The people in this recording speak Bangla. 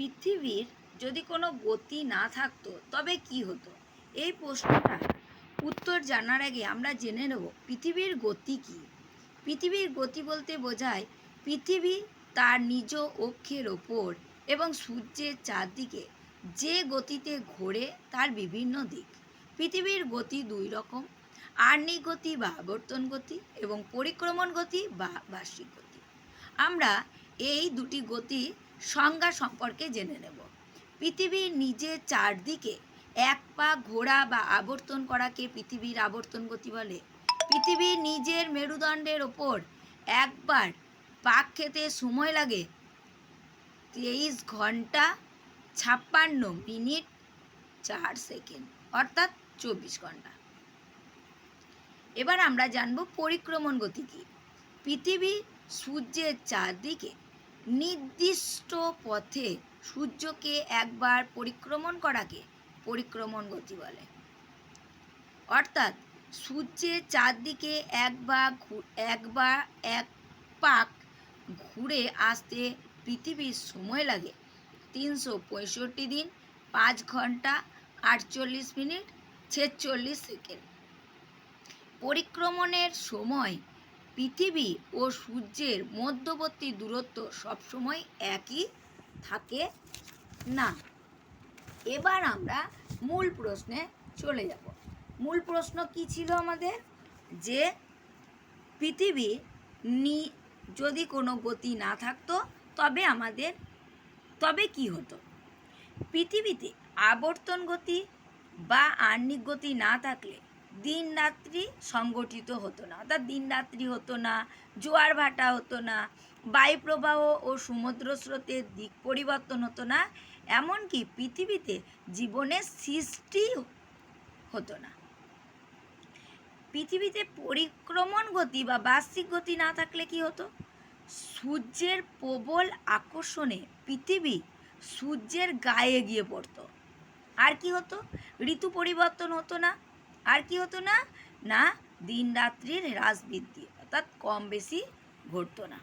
পৃথিবীর যদি কোনো গতি না থাকতো, তবে কি হতো? এই প্রশ্নটা উত্তর জানার আগে আমরা জেনে নেব পৃথিবীর গতি কি। পৃথিবীর গতি বলতে বোঝায় পৃথিবী তার নিজ অক্ষের ওপর এবং সূর্যের চারদিকে যে গতিতে ঘোরে তার বিভিন্ন দিক। পৃথিবীর গতি দুই রকম, আর্নিক গতি বা আবর্তন গতি এবং পরিক্রমণ গতি বা বার্ষিক গতি। আমরা এই দুটি গতি সংজ্ঞা সম্পর্কে জেনে নেব। পৃথিবীর নিজের চারদিকে এক পা ঘোরা বা আবর্তন করাকে পৃথিবীর আবর্তন গতি বলে। পৃথিবীর নিজের মেরুদণ্ডের ওপর একবার পাক খেতে সময় লাগে তেইশ ঘণ্টা ছাপ্পান্ন মিনিট চার সেকেন্ড, অর্থাৎ চব্বিশ ঘণ্টা। এবার আমরা জানব পরিক্রমণ গতি কী। পৃথিবী সূর্যের চারদিকে নির্দিষ্ট পথে সূর্যকে একবার পরিক্রমণ করাকে পরিক্রমণ গতি বলে। অর্থাৎ সূর্যের চারদিকে একবার একবার এক পাক ঘুরে আসতে পৃথিবীর সময় লাগে তিনশো পঁয়ষট্টি দিন, পাঁচ ঘণ্টা, আটচল্লিশ মিনিট, ছেচল্লিশ সেকেন্ড। পরিক্রমণের সময় পৃথিবী ও সূর্যের মধ্যবর্তী দূরত্ব সবসময় একই থাকে না। এবার আমরা মূল প্রশ্নে চলে যাব। মূল প্রশ্ন কি ছিল আমাদের? যে পৃথিবী নি, যদি কোনো গতি না থাকতো, তবে আমাদের, তবে কি হতো? পৃথিবীতে আবর্তন গতি বা আহ্নিক গতি না থাকলে দিন রাত্রি সংগঠিত হতো না। অর্থাৎ দিন রাত্রি হতো না, জোয়ার ভাটা হতো না, বায়ুপ্রবাহ ও সমুদ্র স্রোতের দিক পরিবর্তন হতো না, এমনকি পৃথিবীতে জীবনের সৃষ্টি হতো না। পৃথিবীতে পরিক্রমণ গতি বা বার্ষিক গতি না থাকলে কি হতো? সূর্যের প্রবল আকর্ষণে পৃথিবী সূর্যের গায়ে গিয়ে পড়তো। আর কি হতো? ঋতু পরিবর্তন হতো না আর কি হতো না? না দিন রাত্রির হ্রাস বৃদ্ধি অর্থাৎ কম বেশি ঘটতো না।